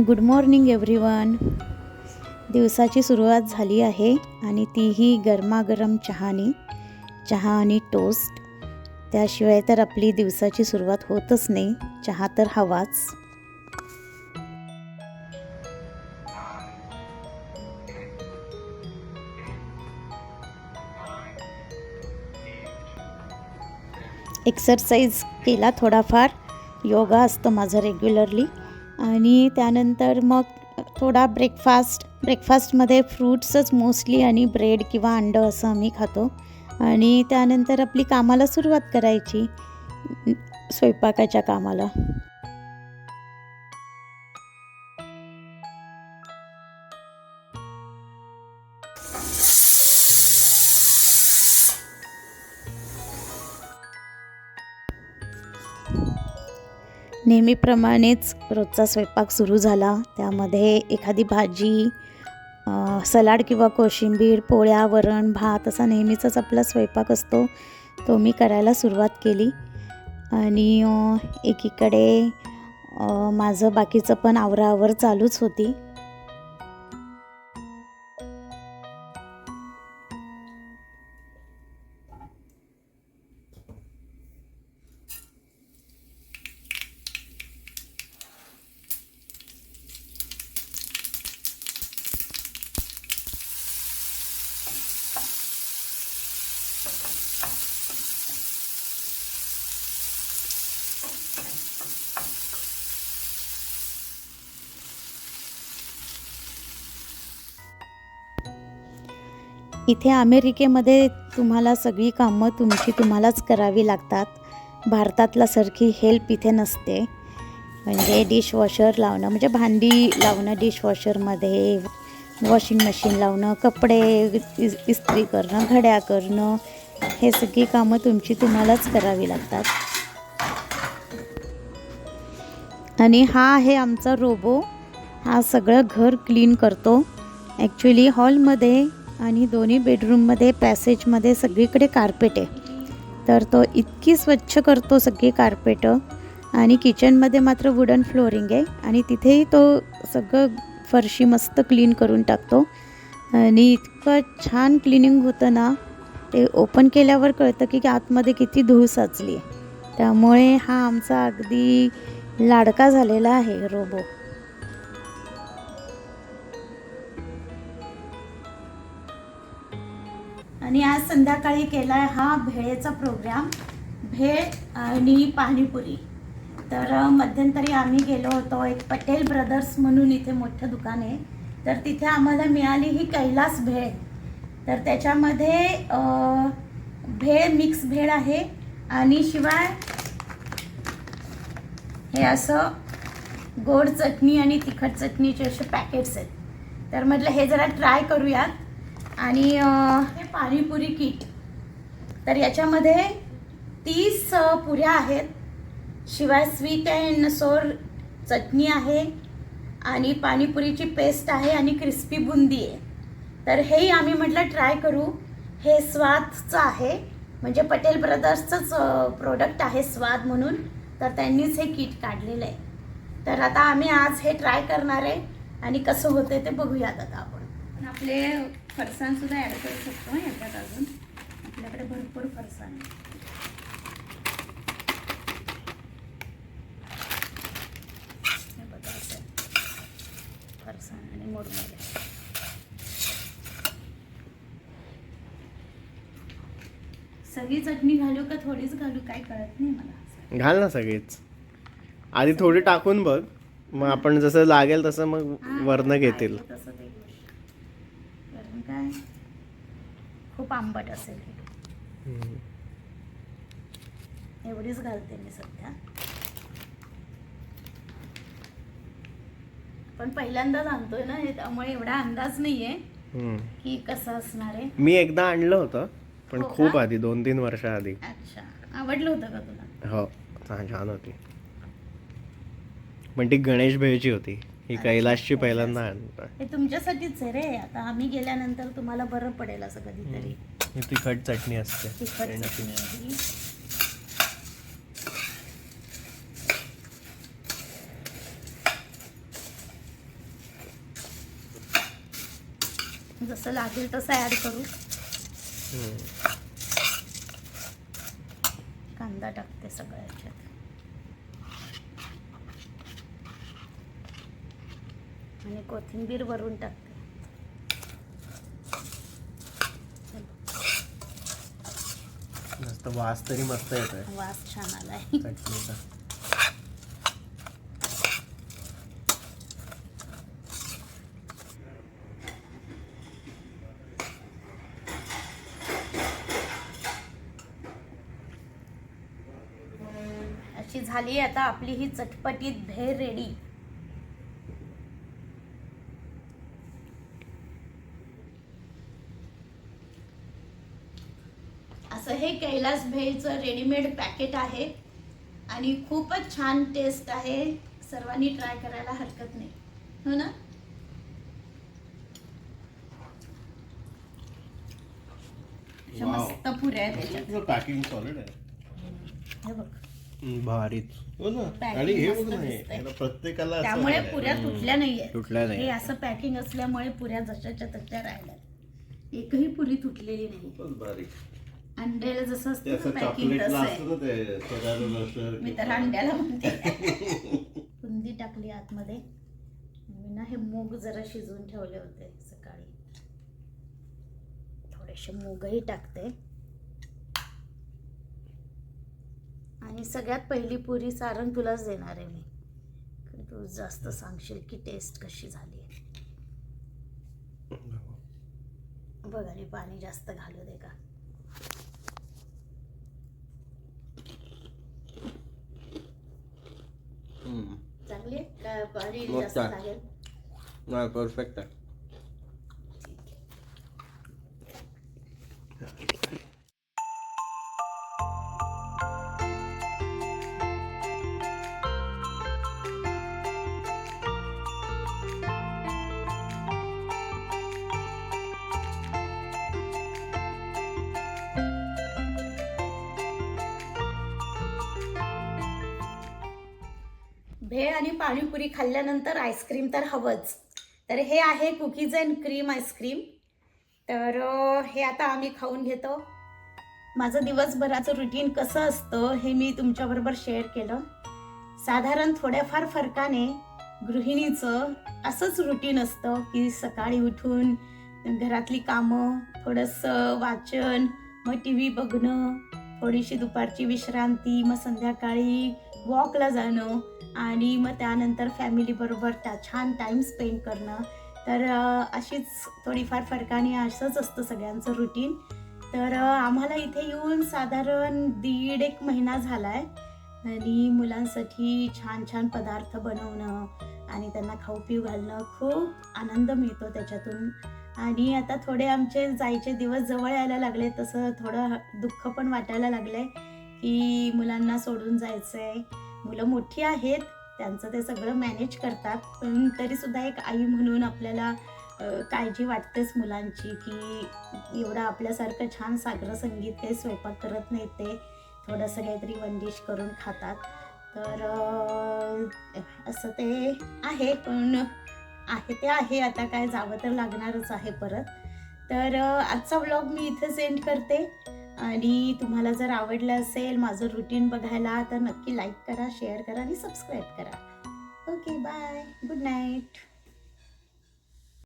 Good morning everyone दिवसाची सुरुवात झाली आहे आणि तीही गरमागरम चहाने चहा आणि टोस्ट त्याशिवाय तर आपली दिवसाची सुरुवात होतच नाही. चहा तर हवाच. एक्सरसाइज केला थोडाफार. योगा असतो माझं रेग्युलरली आणि त्यानंतर मग थोडा ब्रेकफास्ट ब्रेकफास्टमध्ये फ्रूट्सच मोस्टली आणि ब्रेड किंवा अंडं असं आम्ही खातो. आणि त्यानंतर आपली कामाला सुरुवात करायची स्वयंपाकाच्या कामाला. नेहमीप्रमाणेच रोजचा स्वयंपाक सुरू झाला. त्यामध्ये एखादी भाजी सलाड किंवा कोशिंबीर पोळ्या वरण भात असा नेहमीचाच आपला स्वयंपाक असतो. तो मी करायला सुरुवात केली. आणि एकीकडे माझं बाकीचं पण आवराआवर चालूच होती. इथे अमेरिकेमध्ये तुम्हाला सगळी कामं तुमची तुम्हालाच करावी लागतात. भारतातला सारखी हेल्प इथे नसते. म्हणजे डिशवॉशर लावणं म्हणजे भांडी लावणं डिशवॉशरमध्ये वॉशिंग मशीन लावणं कपडे इस इस्त्री करणं घड्या करणं हे सगळी कामं तुमची तुम्हालाच करावी लागतात. आणि हा आहे आमचा रोबो हा सगळं घर क्लीन करतो. ॲक्च्युली हॉलमध्ये आणि दोन्ही बेडरूममध्ये पॅसेजमध्ये सगळीकडे कार्पेट आहे. तर तो इतकी स्वच्छ करतो सगळी कार्पेटं आणि किचनमध्ये मात्र वुडन फ्लोरिंग आहे. आणि तिथेही तो सगळं फरशी मस्त क्लीन करून टाकतो. आणि इतकं छान क्लिनिंग होतं ना ते ओपन केल्यावर कळतं की आतमध्ये किती धूळ साचली आहे. त्यामुळे हा आमचा अगदी लाडका झालेला आहे रोबो. आणि आज संध्याकाळी केला आहे हा भेळेचा प्रोग्राम भेळ आणि पाणीपुरी. तर मध्यंतरी आम्ही गेलो होतो एक पटेल ब्रदर्स म्हणून इथे मोठं दुकान आहे. तर तिथे आम्हाला मिळाली ही कैलास भेळ. तर त्याच्यामध्ये भेळ मिक्स भेळ आहे. आणि शिवाय हे असं गोड चटणी आणि तिखट चटणीचे असे पॅकेट्स आहेत. तर म्हटलं हे जरा ट्राय करूयात. आणि हे पाणीपुरी किट. तर याच्यामध्ये तीस पुऱ्या आहेत. शिवाय स्वीट अँड सोर चटणी आहे आणि पाणीपुरीची पेस्ट आहे आणि क्रिस्पी बुंदी आहे. तर हेही आम्ही म्हटलं ट्राय करू. हे स्वादचं आहे. म्हणजे पटेल ब्रदर्सचंच प्रोडक्ट आहे स्वाद म्हणून. तर त्यांनीच हे किट काढलेलं आहे. तर आता आम्ही आज हे ट्राय करणार आहे आणि कसं होतं ते बघूयात आता आपण. पण आपले फरसाण सुद्धा ॲड करू शकतो हं याच्यात अजून. आपल्याकडे भरपूर फरसाण आहे. हे फरसाण आणि सगळी चटणी घालू का थोडीच घालू? काय कळत नाही मला. घाल ना सगळेच. आधी थोडी टाकून बघ. मग आपण जसं लागेल तसं मग वरनं घेतील पाहिजे तसं ते घेऊ. कारण काय? खूप आंबट असेल हे. एवढीच घालते मी सध्या. पण पहिल्यांदाच आणतोय ना हे त्यामुळे एवढा अंदाज नाहीये. की कसं असणार आहे. मी एकदा आणलं होतं पण हो का? खूप आधी दोन तीन वर्ष आधी. अच्छा. आवडलं होतं का तुला? हो छान छान होती. पण ती गणेश भेळची होती. ही कैलाशची पहिल्यांदा आणतात हे तुमच्यासाठीच आहे रे. आता आम्ही गेल्यानंतर तुम्हाला बरं पडेल असं कधीतरी. तिखट चटणी असते. तिखट जसं लागेल तसं ऍड करू. कांदा टाकते सगळ्याच्यात. आणि कोथिंबीर वरून टाकते. मस्त वास तरी मस्त येतोय. वास छान आलाय. चटणीचा. अशी झाली आता आपली ही चटपटीत भेळ रेडी असं हे कैलास भेळचं रेडीमेड पॅकेट आहे. आणि खूपच छान टेस्ट आहे. सर्वांनी ट्राय करायला हरकत नाही. हो ना. मस्त पुऱ्या आहेत त्याच्यात. पॅकिंग सॉलिड आहे. हे बघ. भारीच. हो ना? Packing आणि हे मस्त बघ ना दिसतंय. याला प्रत्येकाला असं त्यामुळे आहे. पुऱ्या तुटल्या नाहीये तुटल्या नाही. हे असं पॅकिंग असल्यामुळे पुऱ्या जशाच्या तशा राहिल्या एकही पुरी तुटलेली नाही. खूपच भारी. अंड्याला जसं असतं असं पॅकिंग चॉकलेटला तसं असतं ना ते नसतं मी तर अंड्याला म्हणते. बुंदी टाकली आतमध्ये. मी ना हे मूग जरा शिजवून ठेवले होते सकाळी. थोडेसे मूगही टाकते. आणि सगळ्यात पहिली पुरी सारण तुलाच देणार आहे मी. कारण तू जास्त सांगशील की टेस्ट कशी झाली आहे. बघ. आणि पाणी जास्त घालू दे का? चांगली? आहे का पाणी जास्त? लागेल नाही परफेक्ट आहे. भेळ आणि पाणीपुरी खाल्ल्यानंतर आईस्क्रीम तर हवंच. तर हे आहे कुकीज अँड क्रीम आईस्क्रीम. तर हे आता आम्ही खाऊन घेतो. माझं दिवसभराचं रुटीन कसं असतं हे मी तुमच्याबरोबर शेअर केलं. साधारण थोड्याफार फरकाने गृहिणीचं असंच रुटीन असतं की सकाळी उठून घरातली कामं थोडंसं वाचन मग टी व्ही बघणं थोडीशी दुपारची विश्रांती मग संध्याकाळी वॉकला जाणं आणि मग त्यानंतर फॅमिलीबरोबर त्या छान टाईम स्पेंड करणं. तर अशीच थोडीफार फरकाने असंच असतं सगळ्यांचं रुटीन तर आम्हाला इथे येऊन साधारण दीड एक महिना झाला आहे आणि मुलांसाठी छान छान पदार्थ बनवणं आणि त्यांना खाऊ पिऊ घालणं खूप आनंद मिळतो त्याच्यातून. आणि आता थोडे आमचे जायचे दिवस जवळ यायला लागले तसं थोडं दुःख पण वाटायला लागलंय की मुलांना सोडून जायचं आहे मुलं मोठी आहेत त्यांचं ते सगळं मॅनेज करतात. पण तरीसुद्धा एक आई म्हणून आपल्याला काळजी वाटतेच मुलांची की एवढं आपल्यासारखं छान सागर संगीत ते स्वयंपाक करत नाही ते. थोडंसं काहीतरी वनडिश करून खातात. तर असं ते आहे. पण आहे ते आहे. आता काय जावं तर लागणारच आहे परत. तर आजचा व्लॉग मी इथं एंड करते. आणि तुम्हाला जर आवडलं असेल माझं रुटीन बघायला तर नक्की लाईक करा शेअर करा आणि सबस्क्राईब करा. Okay bye good night